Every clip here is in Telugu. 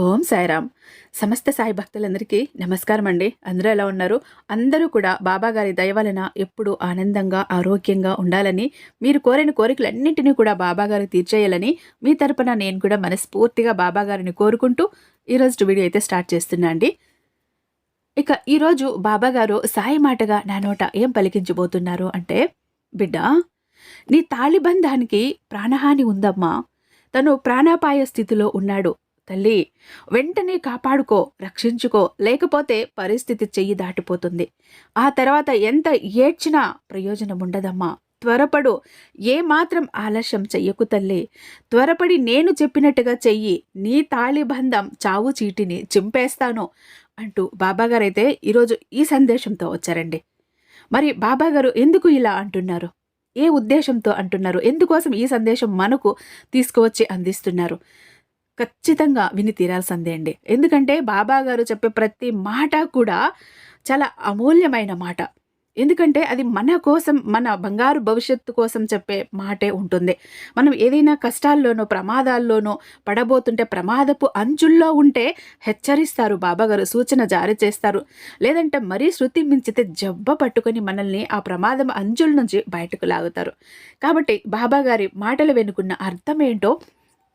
ఓం సాయిరామ్. సమస్త సాయి భక్తులందరికీ నమస్కారం అండి అందరూ ఎలా ఉన్నారు? అందరూ కూడా బాబాగారి దయ వలన ఎప్పుడూ ఆనందంగా ఆరోగ్యంగా ఉండాలని మీరు కోరిన కోరికలన్నింటినీ కూడా బాబాగారు తీర్చేయాలని మీ తరపున నేను కూడా మనస్ఫూర్తిగా బాబాగారిని కోరుకుంటూ ఈరోజు వీడియో అయితే స్టార్ట్ చేస్తున్నా అండి. ఇక ఈరోజు బాబాగారు సాయి మాటగా నా నోట ఏం పలికించబోతున్నారు అంటే బిడ్డ నీ తాళిబంధానికి ప్రాణహాని ఉందమ్మా. తను ప్రాణాపాయ స్థితిలో ఉన్నాడు. తల్లి వెంటనే కాపాడుకో రక్షించుకో లేకపోతే పరిస్థితి చెయ్యి దాటిపోతుంది. ఆ తర్వాత ఎంత ఏడ్చినా ప్రయోజనం ఉండదమ్మా త్వరపడు ఏమాత్రం ఆలస్యం చెయ్యకు తల్లి. త్వరపడి నేను చెప్పినట్టుగా చెయ్యి నీ తాళిబంధం చావు చీటిని చింపేస్తాను అంటూ బాబాగారైతే ఈరోజు ఈ సందేశంతో వచ్చారండి. మరి బాబాగారు ఎందుకు ఇలా అంటున్నారు? ఏ ఉద్దేశంతో అంటున్నారు? ఎందుకోసం ఈ సందేశం మనకు తీసుకువచ్చి అందిస్తున్నారు? ఖచ్చితంగా విని తీరాల్సిందే అండి. ఎందుకంటే బాబా గారు చెప్పే ప్రతి మాట కూడా చాలా అమూల్యమైన మాట. ఎందుకంటే అది మన కోసం మన బంగారు భవిష్యత్తు కోసం చెప్పే మాటే ఉంటుంది. మనం ఏదైనా కష్టాల్లోనో ప్రమాదాల్లోనో పడబోతుంటే ప్రమాదపు అంచుల్లో ఉంటే హెచ్చరిస్తారు బాబాగారు సూచన జారీ చేస్తారు. లేదంటే మరీ శృతి మించితే జబ్బ పట్టుకొని మనల్ని ఆ ప్రమాదం అంచుల నుంచి బయటకు లాగుతారు. కాబట్టి బాబాగారి మాటలు వెనుకున్న అర్థం ఏంటో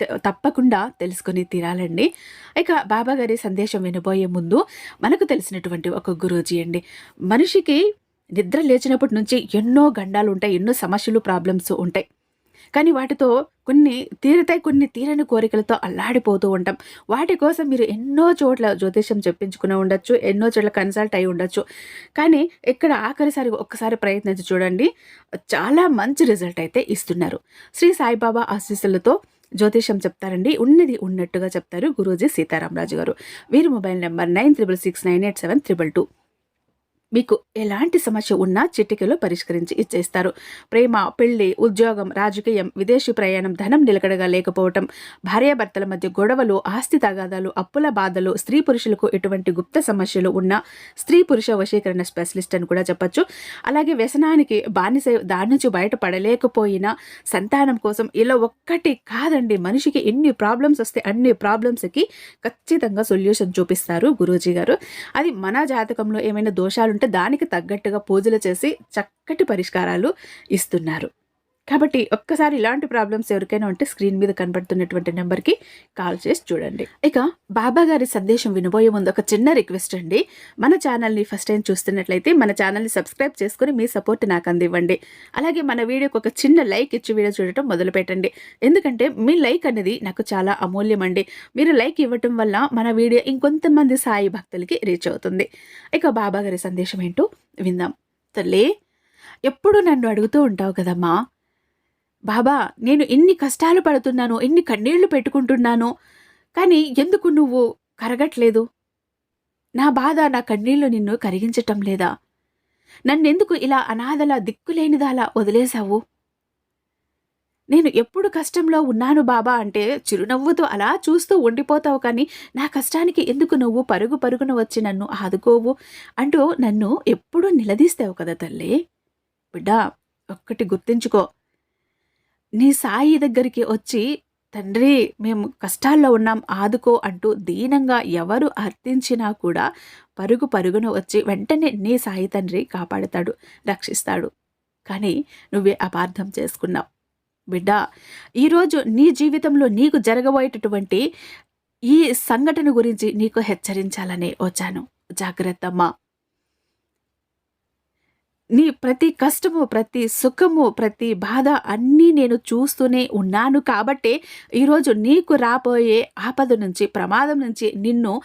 తప్పకుండా తెలుసుకొని తీరాలండి. ఇక బాబాగారి సందేశం వినబోయే ముందు మనకు తెలిసినటువంటి ఒక గురూజీ అండి. మనిషికి నిద్ర లేచినప్పటి నుంచి ఎన్నో గండాలు ఉంటాయి ఎన్నో సమస్యలు ప్రాబ్లమ్స్ ఉంటాయి. కానీ వాటితో కొన్ని తీరుతాయి కొన్ని తీరని కోరికలతో అల్లాడిపోతూ ఉంటాం. వాటి కోసం మీరు ఎన్నో చోట్ల జ్యోతిష్యం చెప్పించుకుని ఉండొచ్చు ఎన్నో చోట్ల కన్సల్ట్ అయి ఉండొచ్చు. కానీ ఇక్కడ ఆఖరిసారి ఒక్కసారి ప్రయత్నించి చూడండి. చాలా మంచి రిజల్ట్ అయితే ఇస్తున్నారు. శ్రీ సాయిబాబా ఆశీస్సులతో జ్యోతిషం చెప్తారండి. ఉన్నది ఉన్నట్టుగా చెప్తారు గురూజీ సీతారామరాజు గారు వీరి mobile number nine triple six nine eight seven triple two. మీకు ఎలాంటి సమస్య ఉన్నా చిటికలో పరిష్కరించి ఇచ్చేస్తారు. ప్రేమ పెళ్ళి ఉద్యోగం రాజకీయం విదేశీ ప్రయాణం ధనం నిలకడగా లేకపోవటం భార్యాభర్తల మధ్య గొడవలు ఆస్తి తగాదాలు అప్పుల బాధలు స్త్రీ పురుషులకు ఎటువంటి గుప్త సమస్యలు ఉన్న స్త్రీ పురుష వశీకరణ స్పెషలిస్ట్ అని కూడా చెప్పచ్చు. అలాగే వ్యసనానికి బానిస దాని నుంచి బయటపడలేకపోయినా సంతానం కోసం ఇలా ఒక్కటి కాదండి. మనిషికి ఎన్ని ప్రాబ్లమ్స్ వస్తే అన్ని ప్రాబ్లమ్స్కి ఖచ్చితంగా సొల్యూషన్ చూపిస్తారు గురూజీ గారు. అది మన జాతకంలో ఏమైనా దోషాలు ఉంటే దానికి తగ్గట్టుగా పూజలు చేసి చక్కటి పరిష్కారాలు ఇస్తున్నారు. కాబట్టి ఒక్కసారి ఇలాంటి ప్రాబ్లమ్స్ ఎవరికైనా ఉంటే స్క్రీన్ మీద కనబడుతున్నటువంటి నెంబర్కి కాల్ చేసి చూడండి. ఇక బాబా గారి సందేశం వినబోయే ముందు ఒక చిన్న రిక్వెస్ట్ అండి. మన ఛానల్ని ఫస్ట్ టైం చూస్తున్నట్లయితే మన ఛానల్ని సబ్స్క్రైబ్ చేసుకుని మీ సపోర్ట్ నాకు అందివ్వండి. అలాగే మన వీడియోకి ఒక చిన్న లైక్ ఇచ్చి వీడియో చూడటం మొదలు పెట్టండి ఎందుకంటే మీ లైక్ అనేది నాకు చాలా అమూల్యం అండి మీరు లైక్ ఇవ్వటం వల్ల మన వీడియో ఇంకొంతమంది సాయి భక్తులకి రీచ్ అవుతుంది. ఇక బాబా గారి సందేశం ఏంటో విందాం. తల్లి ఎప్పుడు నన్ను అడుగుతూ ఉంటావు కదమ్మా? బాబా నేను ఎన్ని కష్టాలు పడుతున్నాను ఎన్ని కన్నీళ్ళు పెట్టుకుంటున్నాను కానీ ఎందుకు నువ్వు కరగట్లేదు? నా బాధ నా కన్నీళ్ళు నిన్ను కరిగించటం లేదా? నన్నెందుకు ఇలా అనాథలా దిక్కులేనిదాలా వదిలేశావు? నేను ఎప్పుడు కష్టంలో ఉన్నాను బాబా అంటే చిరునవ్వుతో అలా చూస్తూ ఉండిపోతావు కానీ నా కష్టానికి ఎందుకు నువ్వు పరుగు పరుగున వచ్చి నన్ను ఆదుకోవు అంటూ నన్ను ఎప్పుడూ నిలదీస్తావు కదా తల్లి? బిడ్డా ఒక్కటి గుర్తించుకో. నీ సాయి దగ్గరికి వచ్చి తండ్రి మేము కష్టాల్లో ఉన్నాం ఆదుకో అంటూ దీనంగా ఎవరు అర్థించినా కూడా పరుగు పరుగున వచ్చి వెంటనే నీ సాయి తండ్రి కాపాడుతాడు రక్షిస్తాడు. కానీ నువ్వే అపార్థం చేసుకున్నావు. బిడ్డ ఈరోజు నీ జీవితంలో నీకు జరగబోయేటటువంటి ఈ సంఘటన గురించి నీకు హెచ్చరించాలని వచ్చాను. జాగ్రత్తమ్మా. నీ ప్రతి కష్టము ప్రతి సుఖము ప్రతి బాధ అన్నీ నేను చూస్తూనే ఉన్నాను. కాబట్టే ఈరోజు నీకు రాబోయే ఆపద నుంచి ప్రమాదం నుంచి నిన్ను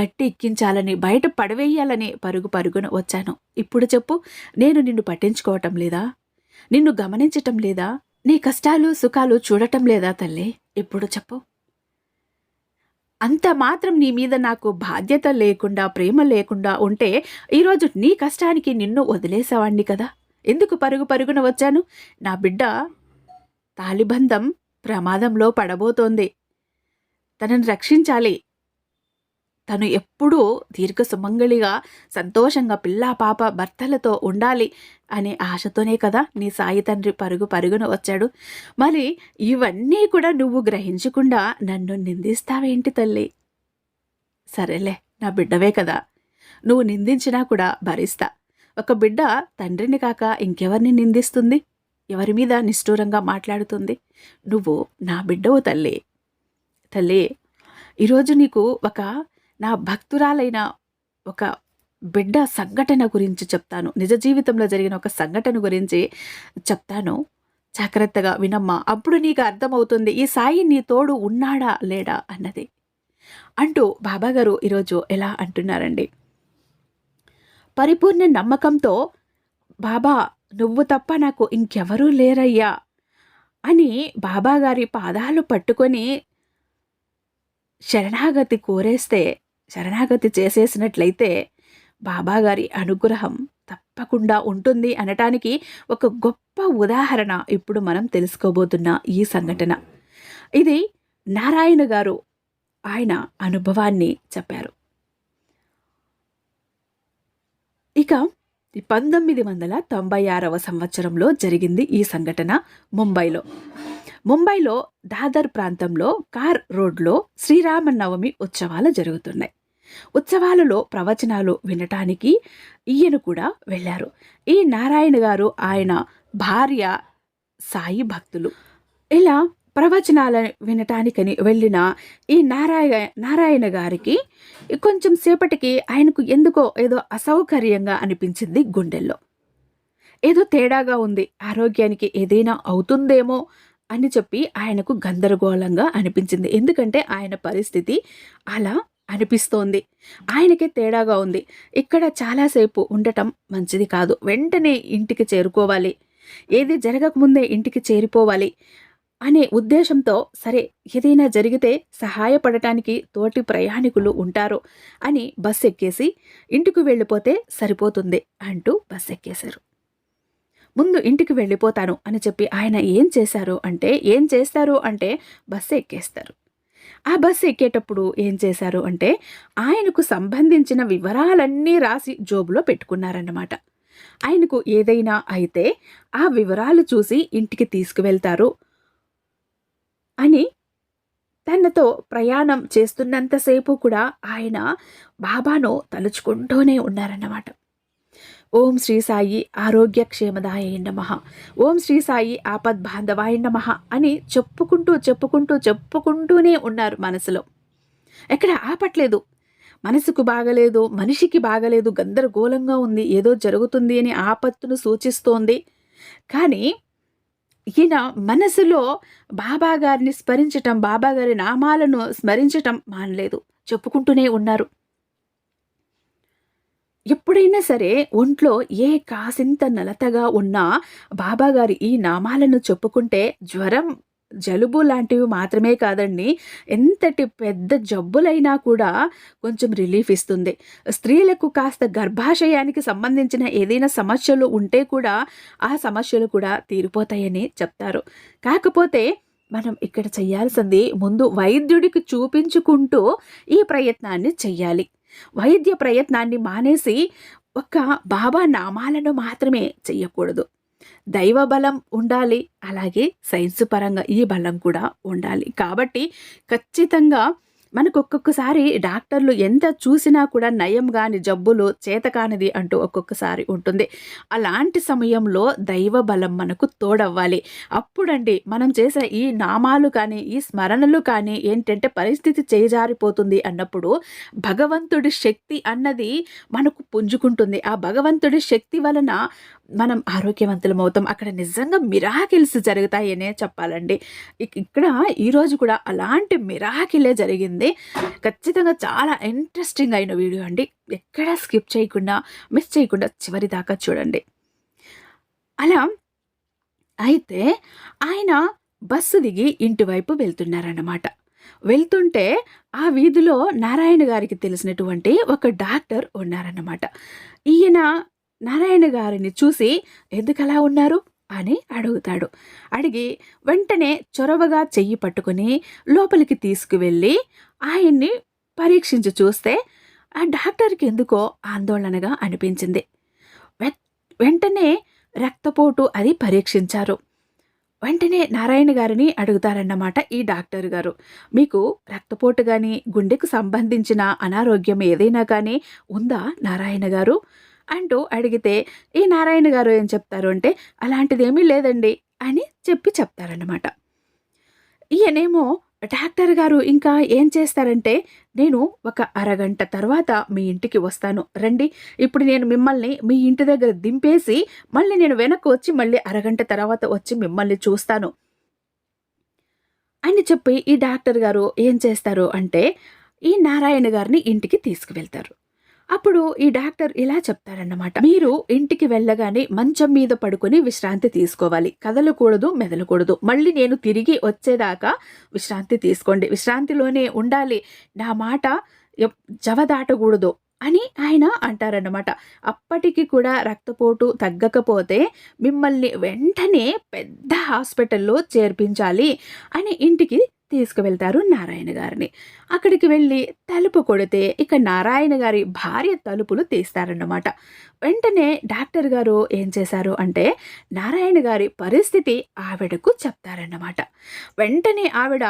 గట్టి ఎక్కించాలని బయట పడవేయాలని పరుగు పరుగున వచ్చాను. ఇప్పుడు చెప్పు నేను నిన్ను పట్టించుకోవటం లేదా? నిన్ను గమనించటం లేదా? నీ కష్టాలు సుఖాలు చూడటం లేదా తల్లి? ఇప్పుడు చెప్పు. అంత మాత్రం నీ మీద నాకు బాధ్యత లేకుండా ప్రేమ లేకుండా ఉంటే ఈరోజు నీ కష్టానికి నిన్ను వదిలేసేవాణ్ణి కదా. ఎందుకు పరుగు పరుగున వచ్చాను? నా బిడ్డ తాలిబంధం ప్రమాదంలో పడబోతోంది. తనను రక్షించాలి. తను ఎప్పుడూ దీర్ఘ సుమంగళిగా సంతోషంగా పిల్లా పాప భర్తలతో ఉండాలి అనే ఆశతోనే కదా నీ సాయి తండ్రి పరుగు పరుగున వచ్చాడు. మరి ఇవన్నీ కూడా నువ్వు గ్రహించకుండా నన్ను నిందిస్తావేంటి తల్లి? సరేలే నా బిడ్డవే కదా. నువ్వు నిందించినా కూడా భరిస్తా. ఒక బిడ్డ తండ్రిని కాక ఇంకెవరిని నిందిస్తుంది? ఎవరి మీద నిష్ఠూరంగా మాట్లాడుతుంది? నువ్వు నా బిడ్డవు తల్లి. తల్లి ఈరోజు నీకు ఒక నా భక్తురాలైన ఒక బిడ్డ సంఘటన గురించి చెప్తాను. నిజ జీవితంలో జరిగిన ఒక సంఘటన గురించి చెప్తాను. జాగ్రత్తగా వినమ్మా. అప్పుడు నీకు అర్థమవుతుంది ఈ సాయి నీ తోడు ఉన్నాడా లేడా అన్నది. అంటూ బాబాగారు ఈరోజు ఎలా అంటున్నారండి? పరిపూర్ణ నమ్మకంతో బాబా నువ్వు తప్ప నాకు ఇంకెవరూ లేరయ్యా అని బాబాగారి పాదాలు పట్టుకొని శరణాగతి కోరేస్తే శరణాగతి చేసేసినట్లయితే బాబాగారి అనుగ్రహం తప్పకుండా ఉంటుంది అనటానికి ఒక గొప్ప ఉదాహరణ ఇప్పుడు మనం తెలుసుకోబోతున్న ఈ సంఘటన. ఇది నారాయణ గారు ఆయన అనుభవాన్ని చెప్పారు. ఇక పంతొమ్మిది వందల తొంభై ఆరవ సంవత్సరంలో జరిగింది ఈ సంఘటన ముంబైలో. ముంబైలో దాదర్ ప్రాంతంలో కార్ రోడ్లో శ్రీరామనవమి ఉత్సవాలు జరుగుతున్నాయి. ఉత్సవాలలో ప్రవచనాలు వినటానికి ఈయన కూడా వెళ్ళారు. ఈ నారాయణ గారు ఆయన భార్య సాయి భక్తులు. ఇలా ప్రవచనాలను వినటానికని వెళ్ళిన ఈ నారాయణ నారాయణ గారికి కొంచెం సేపటికి ఆయనకు ఎందుకో ఏదో అసౌకర్యంగా అనిపించింది గుండెల్లో. ఏదో తేడాగా ఉంది ఆరోగ్యానికి ఏదైనా అవుతుందేమో అని చెప్పి ఆయనకు గందరగోళంగా అనిపించింది. ఎందుకంటే ఆయన పరిస్థితి అలా అనిపిస్తోంది. ఆయనకే తేడాగా ఉంది. ఇక్కడ చాలాసేపు ఉండటం మంచిది కాదు. వెంటనే ఇంటికి చేరుకోవాలి. ఏది జరగకముందే ఇంటికి చేరిపోవాలి అనే ఉద్దేశంతో సరే ఏదైనా జరిగితే సహాయపడటానికి తోటి ప్రయాణికులు ఉంటారు అని బస్ ఎక్కేసి ఇంటికి వెళ్ళిపోతే సరిపోతుంది అంటూ బస్ ఎక్కేశారు. ముందు ఇంటికి వెళ్ళిపోతాను అని చెప్పి ఆయన ఏం చేశారు అంటే ఏం చేస్తారు? అంటే బస్సు ఎక్కేస్తారు. ఆ బస్సు ఎక్కేటప్పుడు ఏం చేశారు అంటే ఆయనకు సంబంధించిన వివరాలన్నీ రాసి జోబులో పెట్టుకున్నారన్నమాట. ఆయనకు ఏదైనా అయితే ఆ వివరాలు చూసి ఇంటికి తీసుకువెళ్తారు అని తనతో ప్రయాణం చేస్తున్నంతసేపు కూడా ఆయన బాబాను తలుచుకుంటూనే ఉన్నారన్నమాట. ఓం శ్రీ సాయి ఆరోగ్య క్షేమదాయ నమ. ఓం శ్రీ సాయి ఆపద్ బాంధవాయ నమ అని చెప్పుకుంటూ చెప్పుకుంటూ చెప్పుకుంటూనే ఉన్నారు మనసులో. ఎక్కడ ఆపట్లేదు. మనసుకు బాగలేదు మనిషికి బాగలేదు గందరగోళంగా ఉంది ఏదో జరుగుతుంది అని ఆపత్తును సూచిస్తోంది. కానీ ఈయన మనసులో బాబా గారిని స్మరించటం బాబా గారి నామాలను స్మరించటం మానలేదు. చెప్పుకుంటూనే ఉన్నారు. ఎప్పుడైనా సరే ఒంట్లో ఏ కాసింత నలతగా ఉన్నా బాబాగారి ఈ నామాలను చెప్పుకుంటే జ్వరం జలుబు లాంటివి మాత్రమే కాదండి. ఎంతటి పెద్ద జబ్బులైనా కూడా కొంచెం రిలీఫ్ ఇస్తుంది. స్త్రీలకు కాస్త గర్భాశయానికి సంబంధించిన ఏదైనా సమస్యలు ఉంటే కూడా ఆ సమస్యలు కూడా తీరిపోతాయని చెప్తారు. కాకపోతే మనం ఇక్కడ చేయాల్సింది ముందు వైద్యుడికి చూపించుకుంటూ ఈ ప్రయత్నాన్ని చెయ్యాలి. వైద్య ప్రయత్నాన్ని మానేసి ఒక బాబా నామాలను మాత్రమే చెయ్యకూడదు. దైవ బలం ఉండాలి అలాగే సైన్స్ పరంగా ఈ బలం కూడా ఉండాలి. కాబట్టి ఖచ్చితంగా మనకు ఒక్కొక్కసారి డాక్టర్లు ఎంత చూసినా కూడా నయం కాని జబ్బులు చేతకానిది అంటూ ఒక్కొక్కసారి ఉంటుంది. అలాంటి సమయంలో దైవ బలం మనకు తోడవ్వాలి. అప్పుడండి మనం చేసే ఈ నామాలు కానీ ఈ స్మరణలు కానీ ఏంటంటే పరిస్థితి చేజారిపోతుంది అన్నప్పుడు భగవంతుడి శక్తి అన్నది మనకు పుంజుకుంటుంది. ఆ భగవంతుడి శక్తి వలన మనం ఆరోగ్యవంతులం అవుతాం. అక్కడ నిజంగా మిరాకిల్స్ జరుగుతాయనే చెప్పాలండి. ఇక్కడ ఈరోజు కూడా అలాంటి మిరాకిలే జరిగింది. ఖచ్చితంగా చాలా ఇంట్రెస్టింగ్ అయిన వీడియో అండి. ఎక్కడా స్కిప్ చేయకుండా మిస్ చేయకుండా చివరి దాకా చూడండి. అలా అయితే ఆయన బస్సు దిగి ఇంటి వైపు వెళ్తున్నారన్నమాట. వెళ్తుంటే ఆ వీధిలో నారాయణ గారికి తెలిసినటువంటి ఒక డాక్టర్ ఉన్నారన్నమాట. ఈయన నారాయణ గారిని చూసి ఎందుకలా ఉన్నారు? అని అడుగుతాడు. అడిగి వెంటనే చొరవగా చెయ్యి పట్టుకుని లోపలికి తీసుకువెళ్ళి ఆయన్ని పరీక్షించి చూస్తే ఆ డాక్టర్కి ఎందుకో ఆందోళనగా అనిపించింది. వెంటనే రక్తపోటు అది పరీక్షించారు. వెంటనే నారాయణ గారిని అడుగుతారన్నమాట ఈ డాక్టర్ గారు. మీకు రక్తపోటు కానీ గుండెకు సంబంధించిన అనారోగ్యం ఏదైనా కానీ ఉందా నారాయణ గారు? అంటూ అడిగితే ఈ నారాయణ గారు ఏం చెప్తారు అంటే అలాంటిదేమీ లేదండి అని చెప్పి చెప్తారన్నమాట. ఈయనేమో డాక్టర్ గారు ఇంకా ఏం చేస్తారంటే నేను ఒక అరగంట తర్వాత మీ ఇంటికి వస్తాను. రండి ఇప్పుడు నేను మిమ్మల్ని మీ ఇంటి దగ్గర దింపేసి మళ్ళీ నేను వెనక్కి వచ్చి మళ్ళీ అరగంట తర్వాత వచ్చి మిమ్మల్ని చూస్తాను. అని చెప్పి ఈ డాక్టర్ గారు ఏం చేస్తారు అంటే ఈ నారాయణ గారిని ఇంటికి తీసుకువెళ్తారు. అప్పుడు ఈ డాక్టర్ ఇలా చెప్తారన్నమాట మీరు ఇంటికి వెళ్ళగానే మంచం మీద పడుకొని విశ్రాంతి తీసుకోవాలి. కదలకూడదు మెదలకూడదు. మళ్ళీ నేను తిరిగి వచ్చేదాకా విశ్రాంతి తీసుకోండి. విశ్రాంతిలోనే ఉండాలి. నా మాట జవ జవదాటకూడదు అని ఆయన అంటారన్నమాట. అప్పటికి కూడా రక్తపోటు తగ్గకపోతే మిమ్మల్ని వెంటనే పెద్ద హాస్పిటల్లో చేర్పించాలి అని ఇంటికి తీసుకువెళ్తారు నారాయణ గారిని. అక్కడికి వెళ్ళి తలుపు కొడితే ఇక నారాయణ గారి భార్య తలుపులు తీస్తారన్నమాట. వెంటనే డాక్టర్ గారు ఏం చేశారు అంటే నారాయణ గారి పరిస్థితి ఆవిడకు చెప్తారన్నమాట. వెంటనే ఆవిడ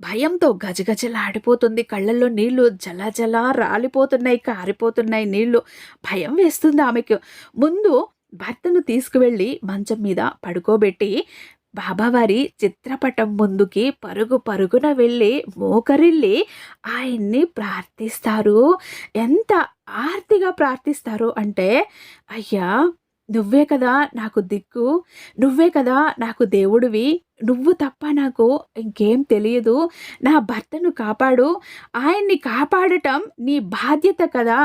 భయంతో గజగజలాడిపోతుంది. కళ్ళల్లో నీళ్ళు జల రాలిపోతున్నాయి కారిపోతున్నాయి. నీళ్ళు భయం వేస్తుంది ఆమెకు. ముందు భర్తను తీసుకువెళ్ళి మంచం మీద పడుకోబెట్టి బాబావారి చిత్రపటం ముందుకి పరుగు పరుగున వెళ్ళి మోకరిల్లి ఆయన్ని ప్రార్థిస్తారు. ఎంత ఆర్తిగా ప్రార్థిస్తారు అంటే అయ్యా నువ్వే కదా నాకు దిక్కు నువ్వే కదా నాకు దేవుడివి నువ్వు తప్ప నాకు ఇంకేం తెలియదు నా భర్తను కాపాడు ఆయన్ని కాపాడటం నీ బాధ్యత కదా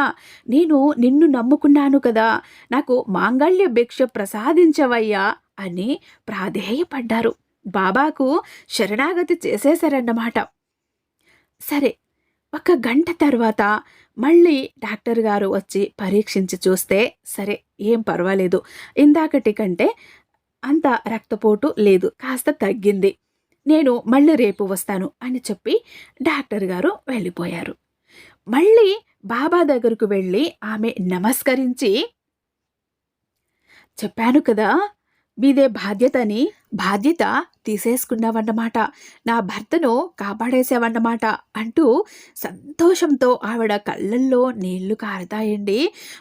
నేను నిన్ను నమ్ముకున్నాను కదా నాకు మాంగళ్య భిక్ష ప్రసాదించవయ్యా అని ప్రాధేయపడ్డారు. బాబాకు శరణాగతి చేసేశారన్నమాట. సరే ఒక గంట తర్వాత మళ్ళీ డాక్టర్ గారు వచ్చి పరీక్షించి చూస్తే సరే ఏం పర్వాలేదు. ఇందాకటి కంటే అంత రక్తపోటు లేదు కాస్త తగ్గింది. నేను మళ్ళీ రేపు వస్తాను అని చెప్పి డాక్టర్ గారు వెళ్ళిపోయారు. మళ్ళీ బాబా దగ్గరకు వెళ్ళి ఆమె నమస్కరించి చెప్పాను కదా మీదే బాధ్యతని బాధ్యత తీసేసుకున్నావన్నమాట. నా భర్తను కాపాడేసావన్నమాట అంటూ సంతోషంతో ఆవిడ కళ్ళల్లో నీళ్ళు కారుతాయండి.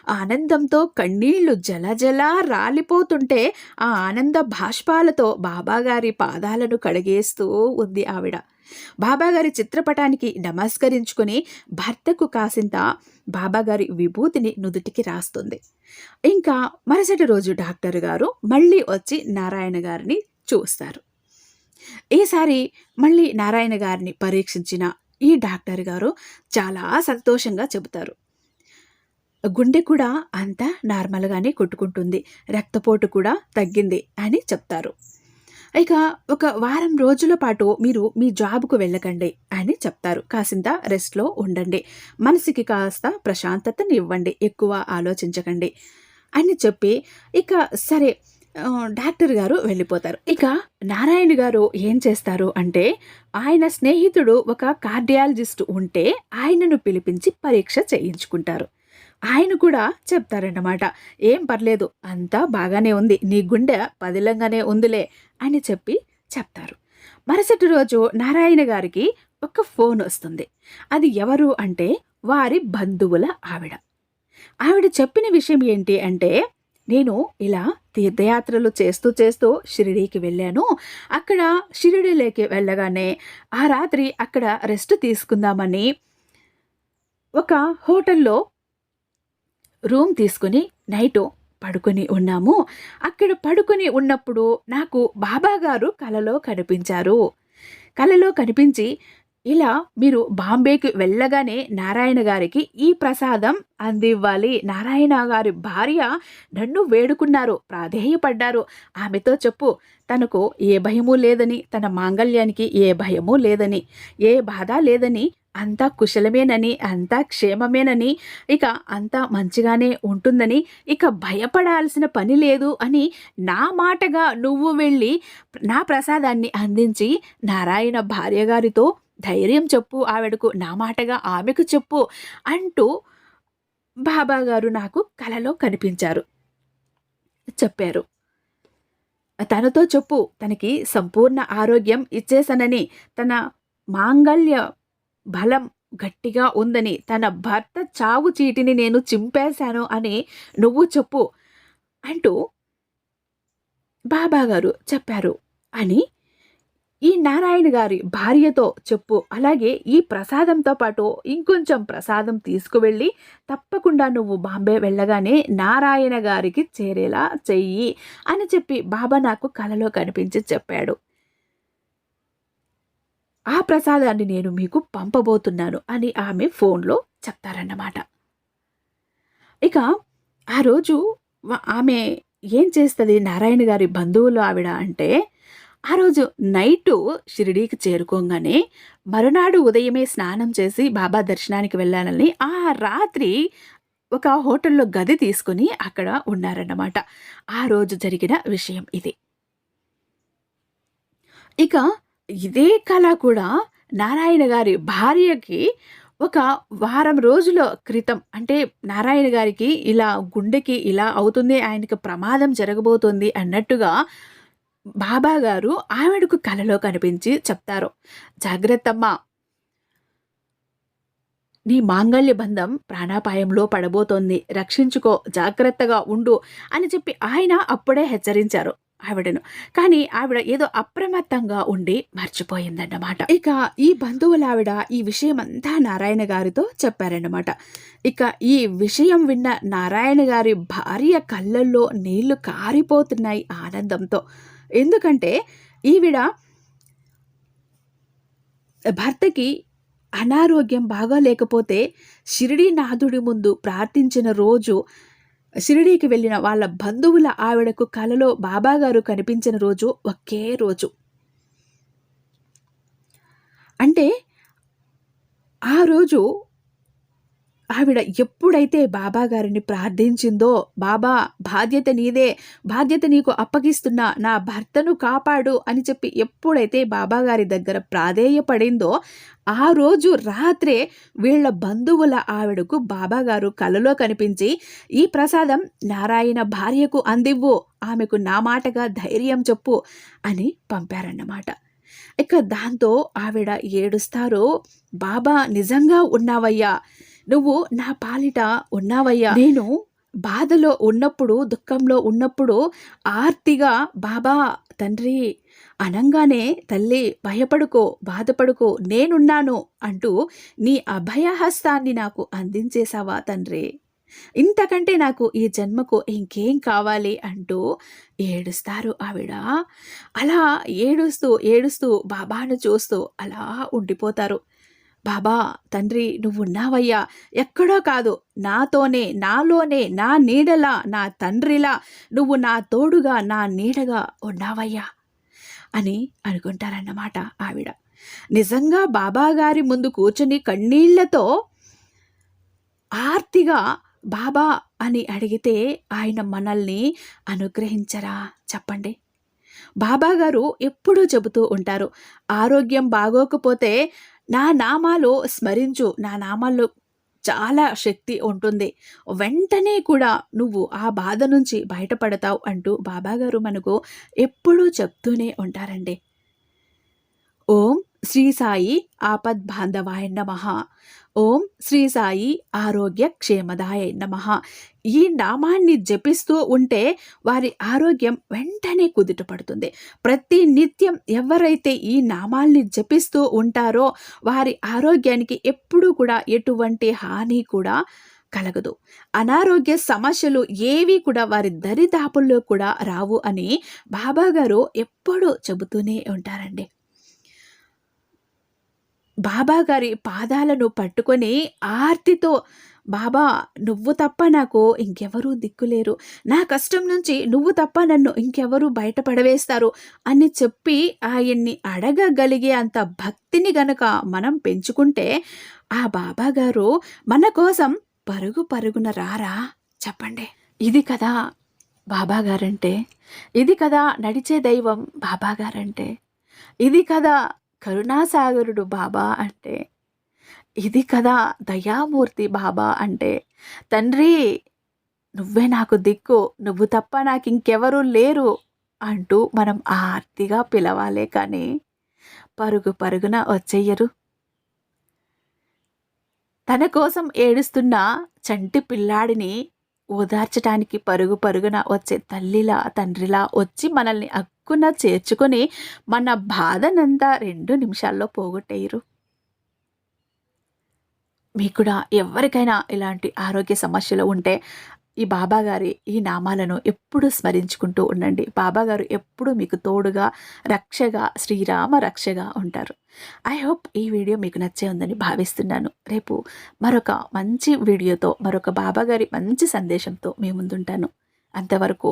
ఆనందంతో కన్నీళ్ళు జలజల రాలిపోతుంటే ఆ ఆనంద భాష్పాలతో బాబాగారి పాదాలను కడిగేస్తూ ఉంది ఆవిడ. బాబాగారి చిత్రపటానికి నమస్కరించుకుని భర్తకు కాసింత బాబాగారి విభూతిని నుదుటికి రాస్తుంది. ఇంకా మరుసటి రోజు డాక్టర్ గారు మళ్ళీ వచ్చి నారాయణ గారిని చూస్తారు. ఈసారి మళ్ళీ నారాయణ గారిని పరీక్షించిన ఈ డాక్టర్ గారు చాలా సంతోషంగా చెబుతారు. గుండె కూడా అంతా నార్మల్గానే కొట్టుకుంటుంది. రక్తపోటు కూడా తగ్గింది అని చెప్తారు. ఇక ఒక వారం రోజుల పాటు మీరు మీ జాబ్కు వెళ్ళకండి అని చెప్తారు. కాసింత రెస్ట్లో ఉండండి. మనసుకి కాస్త ప్రశాంతతని ఇవ్వండి. ఎక్కువ ఆలోచించకండి అని చెప్పి ఇక సరే డాక్టర్ గారు వెళ్ళిపోతారు. ఇక నారాయణ గారు ఏం చేస్తారు అంటే ఆయన స్నేహితుడు ఒక కార్డియాలజిస్ట్ ఉంటే ఆయనను పిలిపించి పరీక్ష చేయించుకుంటారు. ఆయన కూడా చెప్తారన్నమాట. ఏం పర్లేదు అంతా బాగానే ఉంది. నీ గుండె పదిలంగానే ఉందిలే అని చెప్పి చెప్తారు. మరుసటి రోజు నారాయణ గారికి ఒక ఫోన్ వస్తుంది. అది ఎవరు అంటే వారి బంధువుల ఆవిడ. ఆవిడ చెప్పిన విషయం ఏంటి అంటే నేను ఇలా తీర్థయాత్రలు చేస్తూ చేస్తూ షిరిడీకి వెళ్ళాను. అక్కడ షిరిడీలోకి వెళ్ళగానే ఆ రాత్రి అక్కడ రెస్ట్ తీసుకుందామని ఒక హోటల్లో రూమ్ తీసుకుని నైట్ పడుకొని ఉన్నాము. అక్కడ పడుకొని ఉన్నప్పుడు నాకు బాబా గారు కలలో కనిపించారు. కలలో కనిపించి ఇలా మీరు బాంబేకి వెళ్ళగానే నారాయణ గారికి ఈ ప్రసాదం అందివ్వాలి. నారాయణ గారి భార్య నన్ను వేడుకున్నారు ప్రాధేయపడ్డారు. ఆమెతో చెప్పు తనకు ఏ భయము లేదని తన మాంగళ్యానికి ఏ భయము లేదని ఏ బాధ లేదని అంతా కుశలమేనని అంతా క్షేమమేనని ఇక అంతా మంచిగానే ఉంటుందని ఇక భయపడాల్సిన పని లేదు అని నా మాటగా నువ్వు వెళ్ళి నా ప్రసాదాన్ని అందించి నారాయణ భార్య గారితో ధైర్యం చెప్పు ఆవిడకు నా మాటగా ఆమెకు చెప్పు అంటూ బాబాగారు నాకు కలలో కనిపించారు. చెప్పారు. తనతో చెప్పు తనకి సంపూర్ణ ఆరోగ్యం ఇచ్చేసనని తన మాంగళ్య బలం గట్టిగా ఉందని తన భర్త చావు చీటిని నేను చింపేశాను అని నువ్వు చెప్పు అంటూ బాబాగారు చెప్పారు అని ఈ నారాయణ గారి భార్యతో చెప్పు. అలాగే ఈ ప్రసాదంతో పాటు ఇంకొంచెం ప్రసాదం తీసుకువెళ్ళి తప్పకుండా నువ్వు బాంబే వెళ్ళగానే నారాయణ గారికి చేరేలా చెయ్యి అని చెప్పి బాబా నాకు కలలో కనిపించి చెప్పాడు. ఆ ప్రసాదాన్ని నేను మీకు పంపబోతున్నాను అని ఆమె ఫోన్లో చెప్తారన్నమాట. ఇక ఆ రోజు ఆమె ఏం చేస్తుంది? నారాయణ గారి బంధువులు ఆవిడ అంటే ఆ రోజు నైటు షిరిడీకి చేరుకోగానే మరునాడు ఉదయమే స్నానం చేసి బాబా దర్శనానికి వెళ్ళానని ఆ రాత్రి ఒక హోటల్లో గది తీసుకుని అక్కడ ఉన్నారన్నమాట. ఆ రోజు జరిగిన విషయం ఇది. ఇక ఇదే కళ కూడా నారాయణ గారి భార్యకి ఒక వారం రోజుల క్రితం అంటే నారాయణ గారికి ఇలా గుండెకి ఇలా అవుతుంది ఆయనకి ప్రమాదం జరగబోతుంది అన్నట్టుగా బాబా గారు ఆవిడకు కలలో కనిపించి చెప్తారు. జాగ్రత్తమ్మా. నీ మాంగళ్య బంధం ప్రాణాపాయంలో పడబోతోంది. రక్షించుకో జాగ్రత్తగా ఉండు అని చెప్పి ఆయన అప్పుడే హెచ్చరించారు ఆవిడను. కానీ ఆవిడ ఏదో అప్రమత్తంగా ఉండి మర్చిపోయిందన్నమాట. ఇక ఈ బంధువుల ఆవిడ ఈ విషయం అంతా నారాయణ గారితో చెప్పారన్నమాట. ఇక ఈ విషయం విన్న నారాయణ గారి భార్య కళ్ళల్లో నీళ్ళు కారిపోతున్నాయి ఆనందంతో. ఎందుకంటే ఈవిడ భర్తకి అనారోగ్యం బాగాలేకపోతే షిరిడీ నాథుడి ముందు ప్రార్థించిన రోజు షిరిడీకి వెళ్ళిన వాళ్ళ బంధువుల ఆవిడకు కలలో బాబాగారు కనిపించిన రోజు ఒకే రోజు. అంటే ఆ రోజు ఆవిడ ఎప్పుడైతే బాబా గారిని ప్రార్థించిందో బాబా బాధ్యత నీదే బాధ్యత నీకు అప్పగిస్తున్నా నా భర్తను కాపాడు అని చెప్పి ఎప్పుడైతే బాబా గారి దగ్గర ప్రాధేయపడిందో ఆ రోజు రాత్రే వీళ్ళ బంధువుల ఆవిడకు బాబాగారు కలలో కనిపించి ఈ ప్రసాదం నారాయణ భార్యకు అందివ్వు ఆమెకు నా మాటగా ధైర్యం చెప్పు అని పంపారన్నమాట. ఇక దాంతో ఆవిడ ఏడుస్తారు బాబా నిజంగా ఉన్నావయ్యా నువ్వు నా పాలిట ఉన్నావయ్యా. నేను బాధలో ఉన్నప్పుడు దుఃఖంలో ఉన్నప్పుడు ఆర్తిగా బాబా తండ్రి అనంగానే తల్లి భయపడుకో బాధపడుకో నేనున్నాను అంటూ నీ అభయహస్తాన్ని నాకు అందించేశావా తండ్రి? ఇంతకంటే నాకు ఈ జన్మకు ఇంకేం కావాలి అంటూ ఏడుస్తారు ఆవిడ. అలా ఏడుస్తూ ఏడుస్తూ బాబాను చూస్తూ అలా ఉండిపోతారు. బాబా తండ్రి నువ్వున్నావయ్యా ఎక్కడో కాదు నాతోనే నాలోనే నా నీడలా నా తండ్రిలా నువ్వు నా తోడుగా నా నీడగా ఉన్నావయ్యా అని అనుకుంటారన్నమాట ఆవిడ. నిజంగా బాబాగారి ముందు కూర్చుని కన్నీళ్ళతో ఆర్తిగా బాబా అని అడిగితే ఆయన మనల్ని అనుగ్రహించరా చెప్పండి. బాబాగారు ఎప్పుడూ చెబుతూ ఉంటారు ఆరోగ్యం బాగోకపోతే నా నామాలో స్మరించు. నా నామాల్లో చాలా శక్తి ఉంటుంది. వెంటనే కూడా నువ్వు ఆ బాధ నుంచి బయటపడతావు అంటూ బాబాగారు మనకు ఎప్పుడూ చెప్తూనే ఉంటారండి. ఓం శ్రీ సాయి ఆపద్ బాంధవాయ నమ. ఓం శ్రీ సాయి ఆరోగ్య క్షేమదాయ నమ. ఈ నామాన్ని జపిస్తూ ఉంటే వారి ఆరోగ్యం వెంటనే కుదుట పడుతుంది ప్రతి నిత్యం ఎవరైతే ఈ నామాల్ని జపిస్తూ ఉంటారో వారి ఆరోగ్యానికి ఎప్పుడూ కూడా ఎటువంటి హాని కూడా కలగదు. అనారోగ్య సమస్యలు ఏవి కూడా వారి దరిదాపుల్లో కూడా రావు అని బాబా గారు ఎప్పుడూ చెబుతూనే ఉంటారండి. బాబాగారి పాదాలను పట్టుకొని ఆర్తితో బాబా నువ్వు తప్ప నాకు ఇంకెవరూ దిక్కులేరు నా కష్టం నుంచి నువ్వు తప్ప నన్ను ఇంకెవరు బయటపడవేస్తారు అని చెప్పి ఆయన్ని అడగగలిగే అంత భక్తిని గనక మనం పెంచుకుంటే ఆ బాబా గారు మన కోసం పరుగు పరుగున రారా? చెప్పండి. ఇది కదా బాబాగారంటే ఇది కదా నడిచే దైవం బాబాగారంటే ఇది కదా కరుణాసాగరుడు బాబా అంటే ఇది కదా దయామూర్తి బాబా అంటే తండ్రి నువ్వే నాకు దిక్కు నువ్వు తప్ప నాకు ఇంకెవరూ లేరు అంటూ మనం ఆర్తిగా పిలవాలే కానీ పరుగు పరుగున వచ్చేయరు. తన కోసం ఏడుస్తున్న చంటి పిల్లాడిని ఓదార్చటానికి పరుగు పరుగున వచ్చే తల్లిలా తండ్రిలా వచ్చి మనల్ని అక్కున చేర్చుకొని మన బాధనంతా రెండు నిమిషాల్లో పోగొట్టేయరు. మీకు కూడా ఎవరికైనా ఇలాంటి ఆరోగ్య సమస్యలు ఉంటే ఈ బాబాగారి ఈ నామాలను ఎప్పుడు స్మరించుకుంటూ ఉండండి. బాబాగారు ఎప్పుడు మీకు తోడుగా రక్షగా శ్రీరామ రక్షగా ఉంటారు. ఐ హోప్ ఈ వీడియో మీకు నచ్చే ఉందని భావిస్తున్నాను. రేపు మరొక మంచి వీడియోతో మరొక బాబాగారి మంచి సందేశంతో మీ ముందుంటాను. అంతవరకు